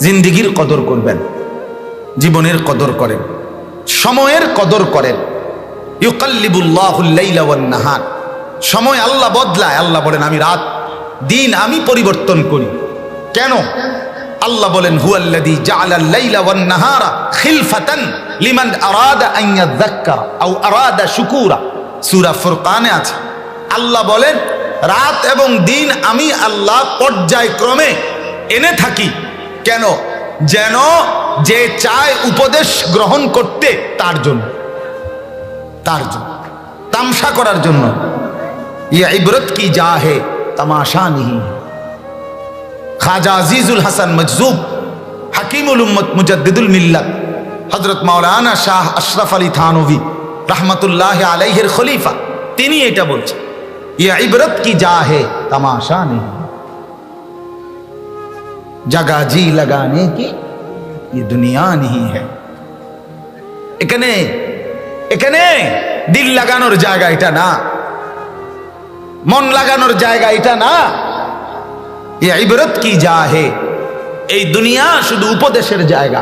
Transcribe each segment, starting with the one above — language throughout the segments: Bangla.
জিন্দিগির কদর করবেন, জীবনের কদর করেন, সময়ের কদর করেন। নাহার। সময় আল্লাহ বদলায়, আল্লাহ বলেন, আমি রাত, দিন আমি পরিবর্তন করি। কেন? আল্লাহ বলেন ওয়ান নাহারা খিলফাতান লিমান আরাদা আন ইয়াযাক্কারা আও আরাদা শুকুরা। সূরা ফুরকানে আছে। আল্লাহ বলেন, রাত এবং দিন আমি আল্লাহ পর্যায়ক্রমে এনে থাকি। কেন? যেন যে চায় উপদেশ গ্রহণ করতে তার জন্য। তার জন্য। তামসা করার জন্য। ইয়ে ইবরত কি যা হে তামাশা নিহি খাজা আজিজুল হাসান মজজুব হাকিমুল উম্মত মুজাদ্দিদুল মিল্লাত হজরত মাওলানা শাহ আশরাফ আলী থানভি রহমতুল্লাহ আলাইহের খলিফা, তিনি এটা বলছেন। ইয়ে ইবরত কি যা হে তামাশা নেই जगह जी लगाने की ये दुनिया नहीं है এখানে এখানে দিল লাগানোর জায়গা এটা না মন লাগানোর জায়গা এটা না এ ইবরত কি যা হে এই দুনিয়া শুধু উপদেশের জায়গা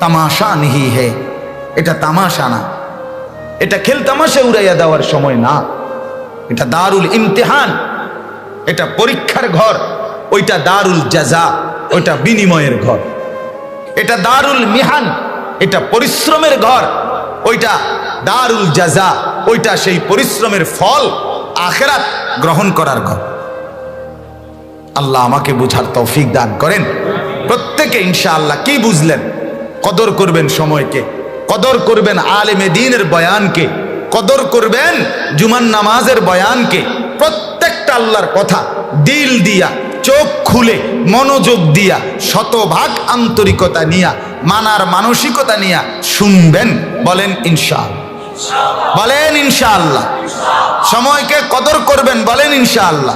তামাশা নিহি হে এটা তামাশা না এটা খেল তামাশা উড়াইয়া দেওয়ার সময় না এটা দারুল ইমতিহান এটা পরীক্ষার ঘর ওইটা দারুল জাজা, ওইটা বিনিময়ের ঘর। এটা দারুল মিহান, এটা পরিশ্রমের ঘর। ওইটা দারুল জাজা, ওইটা সেই পরিশ্রমের ফল আখেরাত গ্রহণ করার ঘর। আল্লাহ আমাকে বুঝার তৌফিক দান করেন। প্রত্যেকে ইনশাআল্লাহ কি বুঝলেন? কদর করবেন সময়কে, কদর করবেন আলেমে দিনের বয়ানকে, কদর করবেন জুমান নামাজের বয়ানকে। প্রত্যেকটা আল্লাহর কথা দিল দিয়া চোখ খুলে মনোযোগ দিয়া শতভাগ আন্তরিকতা নিয়া, মানার মানসিকতা নিয়া শুনবেন, বলেন ইনশাআল্লাহ। বলেন ইনশাআল্লাহ। সময়কে কদর করবেন, বলেন ইনশাআল্লাহ।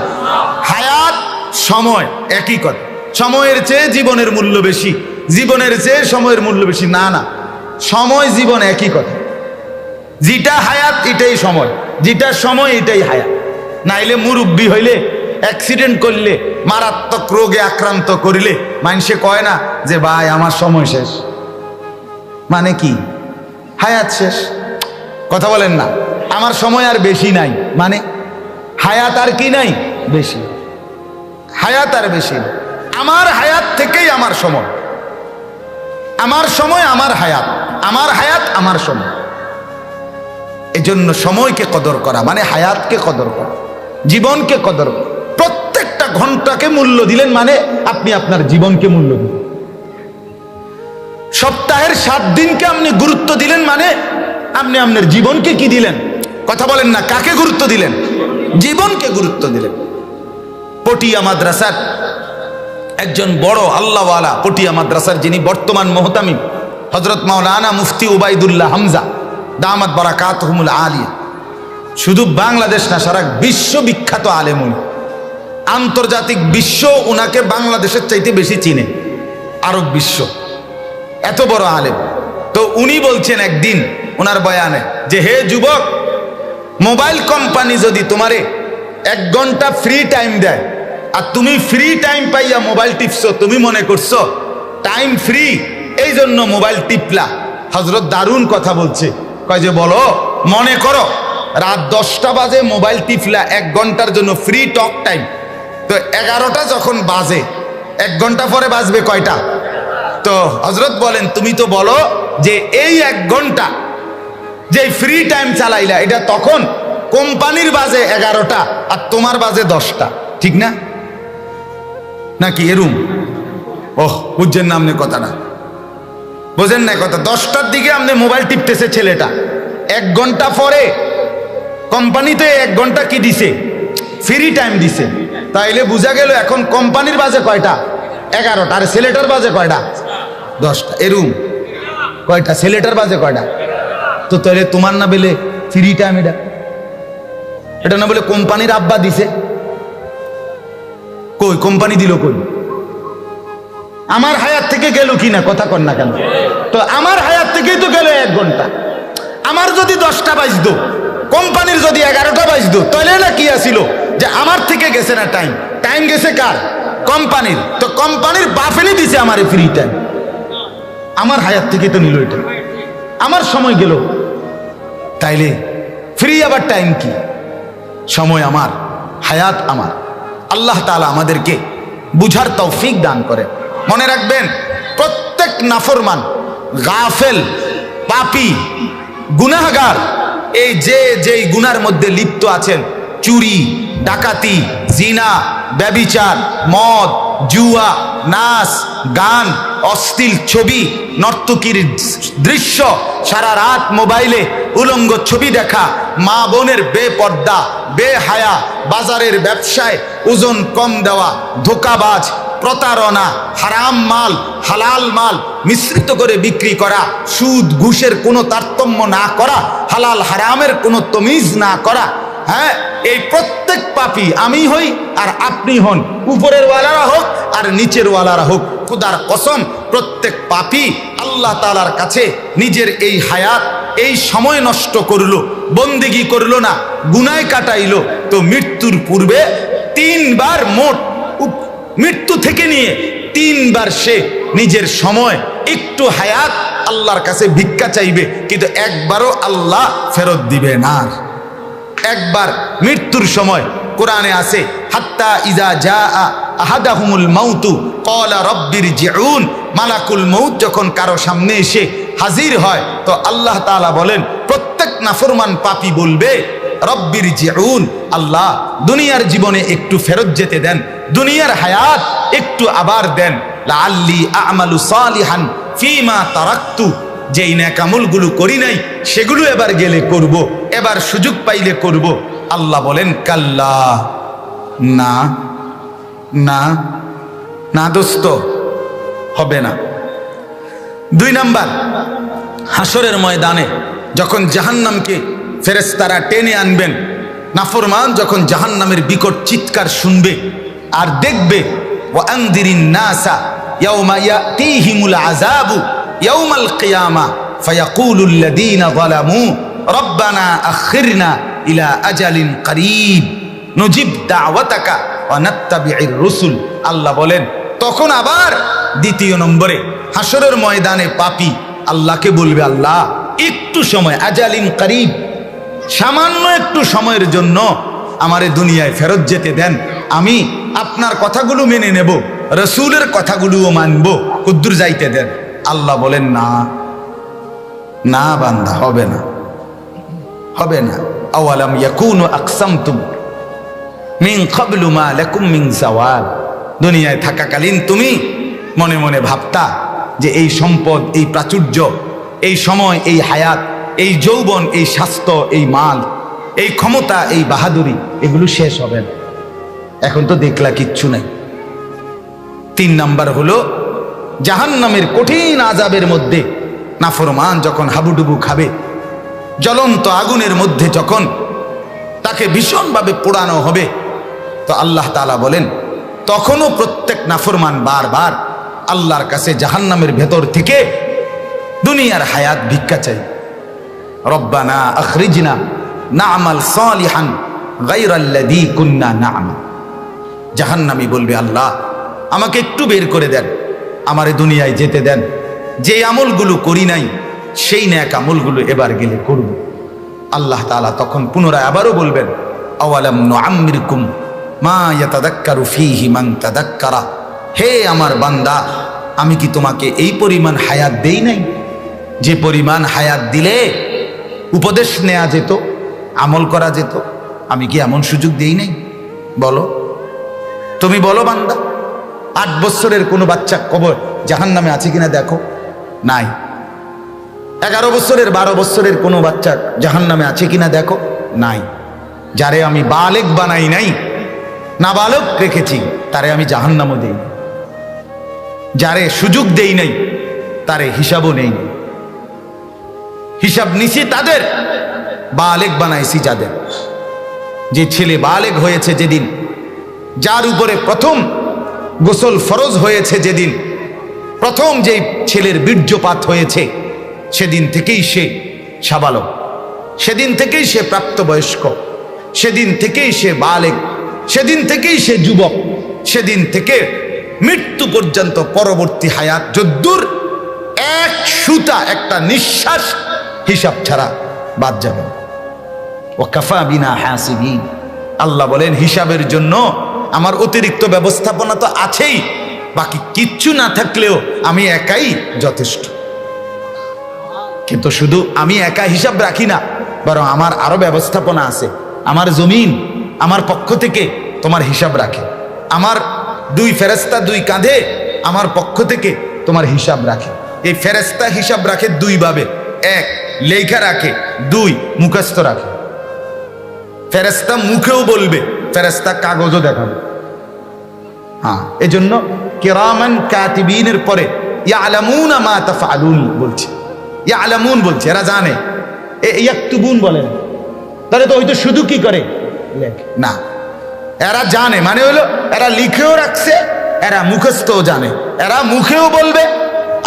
হায়াত, সময়, একই কথা। সময়ের চেয়ে জীবনের মূল্য বেশি। জীবনের চেয়ে সময়ের মূল্য বেশি। না না। সময়, জীবন একই কথা। যেটা হায়াত, এটাই সময়। যেটা সময়, এটাই হায়াত। নাইলে মুরব্বী হইলে অ্যাক্সিডেন্ট করলে, মারাত্মক রোগে আক্রান্ত করিলে মানুষে কয় না যে, ভাই, আমার সময় শেষ। মানে কি? হায়াত শেষ? কথা বলেন না। আমার সময় আর বেশি নাই। মানে হায়াত আর কি নাই? বেশি। হায়াত আর বেশি আমার হায়াত থেকেই আমার সময়। আমার সময়, আমার হায়াত। আমার হায়াত, আমার সময়। এজন্য সময়কে কদর করা মানে হায়াতকে কদর করা, জীবনকে কদর করা। ঘন্টাকে মূল্য দিলেন মানে আপনি আপনার জীবনকে মূল্য দিলেন। সপ্তাহের সাত দিনকে আপনি গুরুত্ব দিলেন মানে আপনি আপনার জীবনকে কি দিলেন? কথা বলেন না, কাকে গুরুত্ব দিলেন? জীবনকে গুরুত্ব দিলেন। পটিয়া মাদ্রাসার একজন বড় আল্লাহওয়ালা পটিয়া মাদ্রাসার যিনি বর্তমান মোহতামিম হজরত মাওলানা মুফতি উবাইদুল্লাহ হামজা, দামাত বারাকাত হুমুল আলিয়া। শুধু বাংলাদেশ না, সারা বিশ্ব বিখ্যাত আলেম উনি আন্তর্জাতিক বিশ্ব ওনাকে বাংলাদেশের চাইতে বেশি চিনে। আরব বিশ্ব। এত বড় আলেম। তো উনি বলছেন একদিন ওনার বয়ানে যে, হে যুবক, মোবাইল কোম্পানি যদি তোমারে এক ঘণ্টা ফ্রি টাইম দেয়, আর তুমি ফ্রি টাইম পাইয়া মোবাইল টিপছো, তুমি মনে করছ টাইম ফ্রি এই জন্য মোবাইল টিপলা। হজরত দারুণ কথা বলছে। কয় যে, বলো, মনে করো, রাত দশটা বাজে মোবাইল টিপলা, এক ঘণ্টার জন্য ফ্রি টক টাইম তো এগারোটা যখন বাজে, এক ঘণ্টা পরে বাজবে কয়টা? তো হজরত বলেন, তুমি তো বলো যে এই এক ঘণ্টা যে ফ্রি টাইম চালাইলা, এটা তখন কোম্পানির বাজে এগারোটা আর তোমার বাজে দশটা। ঠিক না? নাকি এরুম ওহ, বুঝছেন না আপনি কথাটা? বোঝেন না কথা। দশটার দিকে আপনি মোবাইল টিপতেছে ছেলেটা। এক ঘণ্টা পরে কোম্পানিতে এক ঘণ্টা কি দিছে? ফ্রি টাইম দিছে। তাইলে বোঝা গেল এখন কোম্পানির বাজে কয়টা? এগারোটা, আর ছেলেটার বাজে কয়টা? দশটা। এরুম কয়টা? ছেলেটার বাজে কয়টা? তো তাইলে তোমার না বলে ফ্রি টাইম এটা? এটা না বলে কোম্পানির আব্বা দিছে? কই, কোম্পানি দিল কই? আমার হায়াত থেকে গেল কি না? কথা কর না কেন? তো আমার হায়াত থেকেই তো গেল এক ঘণ্টা। আমার যদি দশটা বাজতো, কোম্পানির যদি এগারোটা বাজতো তাহলে না কি আসিল যে আমার থেকে গেছে না টাইম টাইম গেছে কার? কোম্পানির। তো কোম্পানির বাফেলি দিছে আমার ফ্রি টাইম আমার হায়াত থেকে তো নিল এটা। আমার সময় গেল। তাইলে ফ্রি আবার টাইম কি? সময় আমার, হায়াত আমার। আল্লাহ তাআলা আমাদেরকে বুঝার তৌফিক দান করে মনে রাখবেন, প্রত্যেক নাফরমান, গাফেল, পাপি, গুনাহগার, এই যে যেই গুনার মধ্যে লিপ্ত আছেন, চুরি ডাকাতি, জিনা, ব্যবিচার, মদ, জুয়া নাচ গান, অশ্লীল ছবি, নর্তকীর দৃশ্য, সারা রাত মোবাইলে উলঙ্গ ছবি দেখা, মা বোনের বেপর্দা, বেহায়া, বাজারের ব্যবসায় ওজন কম দেওয়া, ধোকাবাজ, প্রতারণা, হারাম মাল, হালাল মাল মিশ্রিত করে বিক্রি করা, সুদ, ঘুষের কোনো তারতম্য না করা, হালাল হারামের কোনো তমিজ না করা হ্যাঁ এই প্রত্যেক পাপি আমি হই আর আপনি হন। উপরের ওয়ালারা হোক আর নিচের ওয়ালারা হোক। খুদার কসম, প্রত্যেক পাপি আল্লাহ তালার কাছে নিজের এই হায়াত, এই সময় নষ্ট করল, বন্দিগি করল না, গুনায় কাটাইলো। তো মৃত্যুর পূর্বে তিনবার মোট মৃত্যু থেকে নিয়ে তিনবার সে নিজের সময়, একটু হায়াত আল্লাহর কাছে ভিক্ষা চাইবে, কিন্তু একবারও আল্লাহ ফেরত দিবে না। একবার মৃত্যুর সময় কোরআনে আছে, হাত্তা ইজা যা আহাদাহুমুল মাউতু কলা রব্বির জিউন মালাকুল মৌত যখন কারও সামনে এসে হাজির হয়, তো আল্লাহ তাআলা বলেন, প্রত্যেক নাফরমান পাপী বলবে রব্বির জিউন আল্লাহ দুনিয়ার জীবনে একটু ফেরত যেতে দেন, দুনিয়ার হায়াত একটু আবার দেন। লাআল্লি আমালু সালিহান ফিমা তারাক্তু। যেই ন্যাকামলগুলো করি নাই, সেগুলো এবার গেলে করব। এবার সুযোগ পাইলে করব। আল্লাহ বলেন, কাল্লা, না না না দোস্ত, হবে না দুই নাম্বার হাসরের ময়দানে যখন জাহান্নামকে ফেরেস্তারা টেনে আনবেন, নাফরমান যখন জাহান্নামের বিকট চিৎকার শুনবে আর দেখবে ওয়ান্দিরিন নাসা ইয়াউমা ইয়াতিহিমুল আযাবু ইয়াউমাল কিয়ামা ফায়াকুলুল লাযীনা যালামু রব্বানা আখিরনা ইলা আজালিন করিব। নজিব দাওয়াতাকা ওয়া নাত্তাবিউর রুসুল। আল্লাহ বলেন, তখন আবার দ্বিতীয় নম্বরে হাসরের ময়দানে পাপী আল্লাহকে বলবে, আল্লাহ, একটু সময়, আজালিন করিব। সামান্য একটু সময়ের জন্য আমারে দুনিয়ায় ফেরত যেতে দেন। আমি আপনার কথাগুলো মেনে নেব, রসুলের কথাগুলোও মানব। কুদ্দুর যাইতে দেন। আল্লাহ বলেন, না না বান্দা, হবে না হবে না। আওয়ালাম ইয়াকুনু আকসামতুম মিন ক্বাবলু মা লাকুম মিন জাওয়াল দুনিয়ায় থাকাকালীন তুমি মনে মনে ভাবতা যে এই সম্পদ, এই প্রাচুর্য, এই সময়, এই হায়াত, এই যৌবন, এই স্বাস্থ্য, এই মাল, এই ক্ষমতা, এই বাহাদুরি, এগুলো শেষ হবে না। এখন তো দেখলা কিচ্ছু নাই। তিন নাম্বার হলো জাহান্নামের কঠিন আজাবের মধ্যে নাফরমান যখন হাবুডুবু খাবে, জ্বলন্ত আগুনের মধ্যে যখন তাকে ভীষণভাবে পোড়ানো হবে, তো আল্লাহ তালা বলেন, তখনও প্রত্যেক নাফরমান বারবার আল্লাহর কাছে জাহান্নামের ভেতর থেকে দুনিয়ার হায়াত ভিক্ষা চাই রব্বানা আখরিজনা নামাল সালিহান গাইরাল্লাযী কুন্না না'মাল জাহান্নামী বলবে, আল্লাহ, আমাকে একটু বের করে দেন। আমারে দুনিয়ায় যেতে দেন। যে আমলগুলো করি নাই, সেই ন্যাক আমলগুলো এবার গেলে করব। আল্লাহ তাআলা তখন পুনরায় আবারও বলবেন, আওয়ালাম মা ইয়াতাদাক্কারু তাদাক্কারা। হে আমার বান্দা, আমি কি তোমাকে এই পরিমাণ হায়াত দেই নাই? যে পরিমাণ হায়াত দিলে উপদেশ নেওয়া যেত, আমল করা যেত, আমি কি এমন সুযোগ দেই নাই? বলো। তুমি বলো বান্দা। আট বছরের কোনো বাচ্চা কবর জাহান নামে আছে কিনা দেখো? নাই। এগারো বছরের, বারো বছরের কোনো বাচ্চা জাহান নামে আছে কিনা দেখো? নাই। যারে আমি বালেক বানাই নাই, নাবালক রেখেছি, তারে আমি জাহান নামও দেই যারে সুযোগ দেই নাই, তারে হিসাবও নেই। হিসাব নিছি তাদের, বালেক বানাইছি যাদের। যে ছেলে বালেক হয়েছে যেদিন, যার উপরে প্রথম গোসল ফরজ হয়েছে যেদিন। প্রথম যেই ছেলের বীর্যপাত হয়েছে, সেদিন থেকেই সে সাবালক সেদিন থেকেই সে প্রাপ্তবয়স্ক। সেদিন থেকেই সে বালেক। সেদিন থেকেই সে যুবক। সেদিন থেকে মৃত্যু পর্যন্ত পরবর্তী হায়াত যদ্দূর এক সুতা, একটা নিঃশ্বাস হিসাব ছাড়া বাদ যাবে। ও কাফা বিনা হাসিবিন। আল্লাহ বলেন, হিসাবের জন্য আমার অতিরিক্ত ব্যবস্থাপনা তো আছেই। বাকি কিচ্ছু না থাকলেও আমি একাই যথেষ্ট। কিন্তু শুধু আমি একা হিসাব রাখি না, বরং আমার আরও ব্যবস্থাপনা আছে। আমার জমিন, আমার পক্ষ থেকে তোমার হিসাব রাখে। আমার দুই ফেরেস্তা দুই কাঁধে, আমার পক্ষ থেকে তোমার হিসাব রাখে। এই ফেরেস্তা হিসাব রাখে দুই ভাবে। এক, লেখা রাখে। দুই, মুখস্থ রাখে। ফেরেস্তা মুখেও বলবে ফেরেস্তা কাগজও দেখাবে। হ্যাঁ এজন্য কেরামান কাতিবিনের পরে ইয়ালামুন মা তাফআলুন বলছে। ইয়ালামুন বলছে, এরা জানে। এ ইয়াকতুবুন বলেন তাহলে তো ওই তো শুধু কি করে? না, এরা জানে। মানে হলো, এরা লিখেও রাখছে, এরা মুখস্থও জানে। এরা মুখেও বলবে,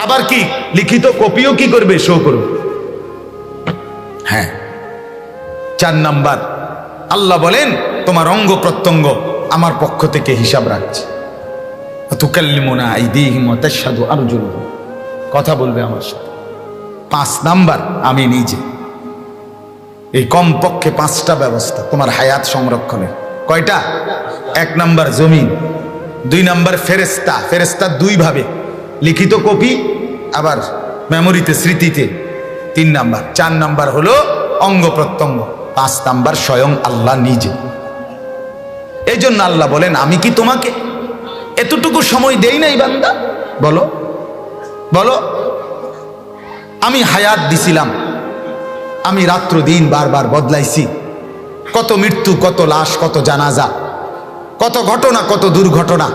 আবার কি? লিখিত কপিও কি করবে? শো করবে। হ্যাঁ চার নাম্বার। আল্লাহ বলেন, তোমার অঙ্গ প্রত্যঙ্গ আমার পক্ষ থেকে হিসাব রাখছে। কথা বলবে আমার সাথে। পাঁচ নাম্বার আমি নিজে। এই কমপক্ষে পাঁচটা ব্যবস্থা তোমার হায়াত সংরক্ষণের। কয়টা? এক নাম্বার জমিন, দুই নাম্বার ফেরেস্তা ফেরেস্তা দুই ভাবে লিখিত কপি, আবার মেমোরিতে স্মৃতিতে। তিন নাম্বার। চার নাম্বার হলো অঙ্গ প্রত্যঙ্গ। পাঁচ নাম্বার স্বয়ং আল্লাহ নিজে। এই জন্য আল্লাহ বলেন, আমি কি তোমাকে? এতটুকু সময় দেই নাই বান্দা? বলো। বলো। আমি হায়াত দিছিলাম। আমি রাত্র দিন বারবার বদলাইছি। কত মৃত্যু, কত লাশ, কত জানাজা, কত ঘটনা, কত দুর্ঘটনা,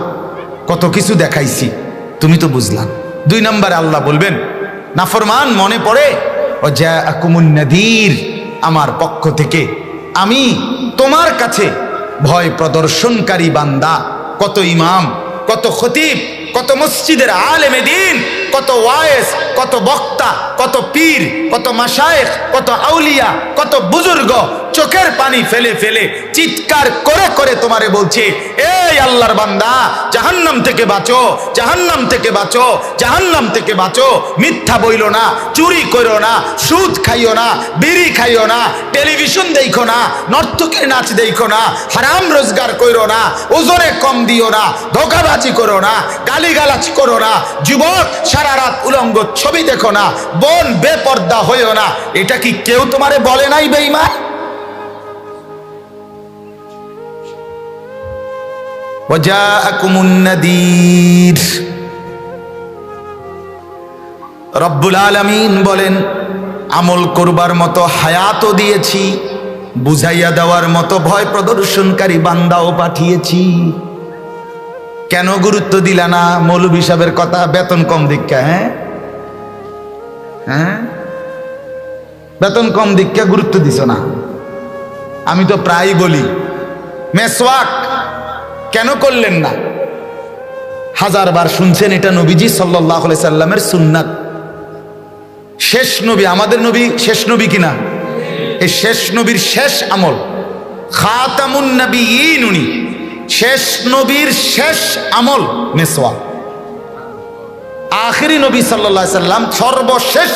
কত কিছু দেখাইছি। তুমি তো বুঝলাম। দুই নম্বরে আল্লাহ বলবেন, নাফরমান মনে পড়ে? ও যা আকুমুন নাদির। আমার পক্ষ থেকে। আমি তোমার কাছে ভয় প্রদর্শনকারী বান্দা। কত ইমাম, কত খতিব, কত মসজিদের আলেমে দিন, কত ওয়েস কত বক্তা, কত পীর, কত মাসায়েক কত আউলিয়া, কত বুজুর্গ চোখের পানি ফেলে ফেলে চিৎকার করে করে তোমারে বলছে, এই আল্লাহর বান্দা, জাহান্নাম থেকে বাঁচো, জাহান্নাম থেকে বাঁচো, জাহান্নাম থেকে বাঁচো। মিথ্যা বইলো না, চুরি করো না, সুদ খাইও না, বিড়ি খাইও না, টেলিভিশন দেখো না, নর্তকের নাচ দেখো না, হারাম রোজগার করো না, ওজনে কম দিও না, ধোকাবাজি করো না, গালিগালাজ করো না, যুবক সারা রাত উলঙ্গ ছবি দেখো না, বোন বেপর্দা হইও না। এটা কি কেউ তোমারে বলে নাই বেইমান রব্বুল আলমিন বলেন, আমল করবার মতো হায়াতও দিয়েছি, বুঝাইয়া দেওয়ার মতো ভয় প্রদর্শনকারী বান্দাও পাঠিয়েছি। কেন গুরুত্ব দিল না মৌলু হিসাবের কথা? বেতন কম দীক্ষা হ্যাঁ? হ্যাঁ? বেতন কম দীক্ষা গুরুত্ব দিছ না। আমি তো প্রায় বলি, মেসওয়াক কেন করলেন না? হাজার বার শুনছেন এটা নবীজি সাল্লাহ সাল্লামের সুন্নাত। শেষ নবী, আমাদের নবী শেষ নবী কিনা? এই শেষ নবীর শেষ আমল। খাতামুন নবী উনি। শেষ নবীর শেষ আমল মেসওয়া আখেরি নবী সাল্লাহ সাল্লাম সর্বশেষ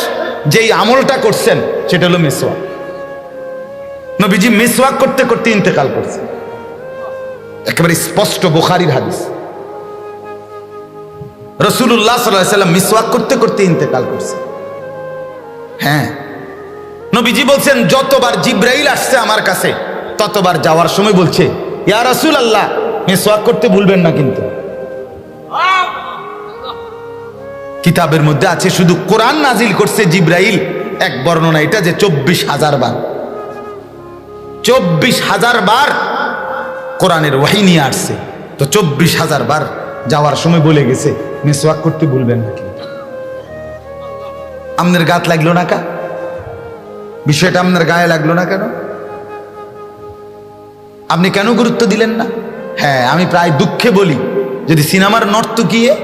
যেই আমলটা করছেন, সেটা হলো মেসওয়া নবীজি মেসওয়াক করতে করতে ইন্তেকাল করছে একেবারে স্পষ্ট বুখারির হাদিস। রসুল্লাহ সাল্লাম মিসওয়াক করতে করতে ইন্তেকাল করছে। হ্যাঁ। নবীজি বলছেন, যতবার জিব্রাইল আসছে আমার কাছে, ততবার যাওয়ার সময় বলছে, ইয়া রসুল আল্লাহ মিসওয়াক করতে ভুলবেন না কিন্তু। কিতাবের মধ্যে আছে, শুধু কোরআন নাজিল করছে জিব্রাইল, এক বর্ণনা এটা যে চব্বিশ হাজার বার। চব্বিশ হাজার বার কোরআনের ওয়াহি নিয়ে আসছে। তো চব্বিশ হাজার বার যাওয়ার সময় বলে গেছে মিসওয়াক করতে ভুলবেন নাকি? আপনার গাত লাগল না কা? বিষয়টা আপনার গায়ে লাগল না কেন? আপনি কেন গুরুত্ব দিলেন না? হ্যাঁ আমি প্রায় দুঃখে বলি যদি সিনেমার নর্তকিয়ে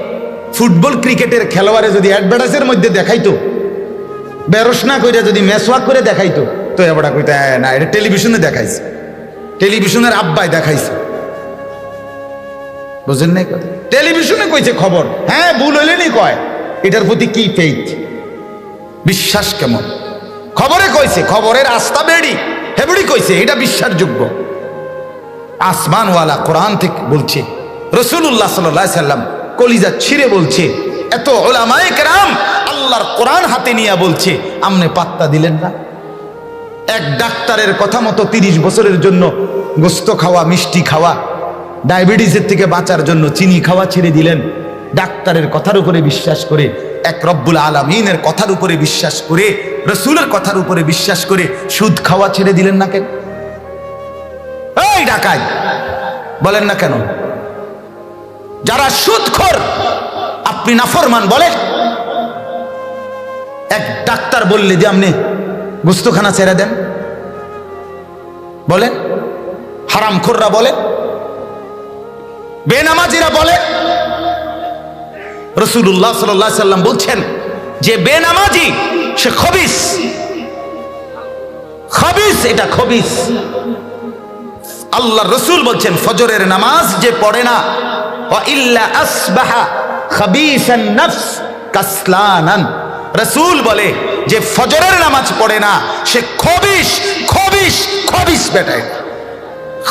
ফুটবল ক্রিকেটের খেলোয়াড়ে যদি অ্যাডভার্টাইজের মধ্যে দেখাইতো বেরস না করে যদি মেসওয়াক করে দেখাইতো তো এবার কইতে "হ্যাঁ, না এটা টেলিভিশনে দেখাইছে। টেলিভিশনের আব্বাই দেখাইছে। বুঝেন নাই কথা? টেলিভিশনে কইছে খবর। হ্যাঁ ভুল হইলেনি কয়। এটার প্রতি কি ফেইথ বিশ্বাস কেমন? খবরে কইছে, খবরের আস্থা বেড়ি। হেবড়ি কইছে, এটা বিশ্বাসযোগ্য। আসমানওয়ালা কোরআন থেকে বলছে রসুল্লাহ সাল্লাহ সাল্লাম কলিজা ছিঁড়ে বলছে, এত ওলামায়ে কেরাম আল্লাহর কোরআন হাতে নিয়ে বলছে, আমনে পাত্তা দিলেন না? এক ডাক্তারের কথা মতো তিরিশ বছরের জন্য গোস্ত খাওয়া, মিষ্টি খাওয়া, ডায়াবেটিসের থেকে বাঁচার জন্য চিনি খাওয়া ছেড়ে দিলেন। ডাক্তারের কথার উপরে বিশ্বাস করে, এক রব্বুল আলমিনের কথার উপরে বিশ্বাস করে, রসুলের কথার উপরে বিশ্বাস করে সুদ খাওয়া ছেড়ে দিলেন না কেন? এই ডাকাই বলেন না কেন? যারা সুদখোর, আপনি নাফরমান বলেন। এক ডাক্তার বললে যে আপনি গুস্তখানা ছেড়ে দেন। বলেন হারাম হারামখোররা বলে, বেনামাজিরা বলে রসুল্লাহ সাল্লাহ সাল্লাম বলছেন যে বেনামাজি, সে খবিস। খবিস, এটা খবিস। আল্লাহ রসুল বলছেন, ফজরের নামাজ যে পড়ে না ইল্লা রসুল বলে যে ফজরের নামাজ পড়ে না, সে খবিস খবিস খবিস বেটায়।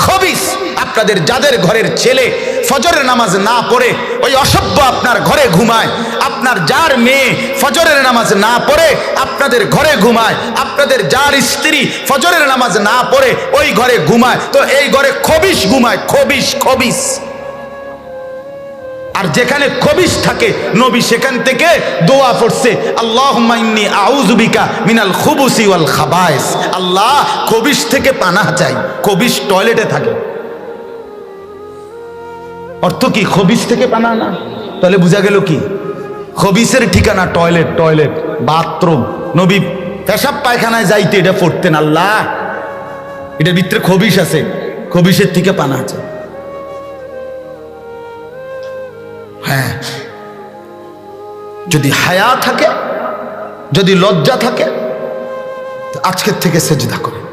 খবিস আপনাদের যাদের ঘরের ছেলে ফজরের নামাজ না পড়ে, ওই অসভ্য আপনার ঘরে ঘুমায়, আপনার যার মেয়ে ফজরের নামাজ না পড়ে, আপনাদের ঘরে ঘুমায়, আপনাদের যার স্ত্রী ফজরের নামাজ না পড়ে, ওই ঘরে ঘুমায়, তো এই ঘরে খবিস ঘুমায় খবিস খবিস আর যেখানে খবিস থাকে, নবী সেখান থেকে দোয়া পড়ছে আল্লাহ আউজুবিকা মিনাল খুবুসি ওয়াল খাবায়েস আল্লাহ খবিস থেকে পানা চাই খবিস টয়লেটে থাকে। অর্থ কি খবিস থেকে পানা না? তাহলে বোঝা গেল কি? খবিসের ঠিকানা টয়লেট টয়লেট, বাথরুম। নবী পেশাব পায়খানায় যাইতে এটা পড়তেন, আল্লাহ। এটার ভিতরে খবিস আছে খবিসের থেকে পানা আছে হ্যাঁ। যদি হায়া থাকে যদি লজ্জা থাকে আজকের থেকে সেজদা করে।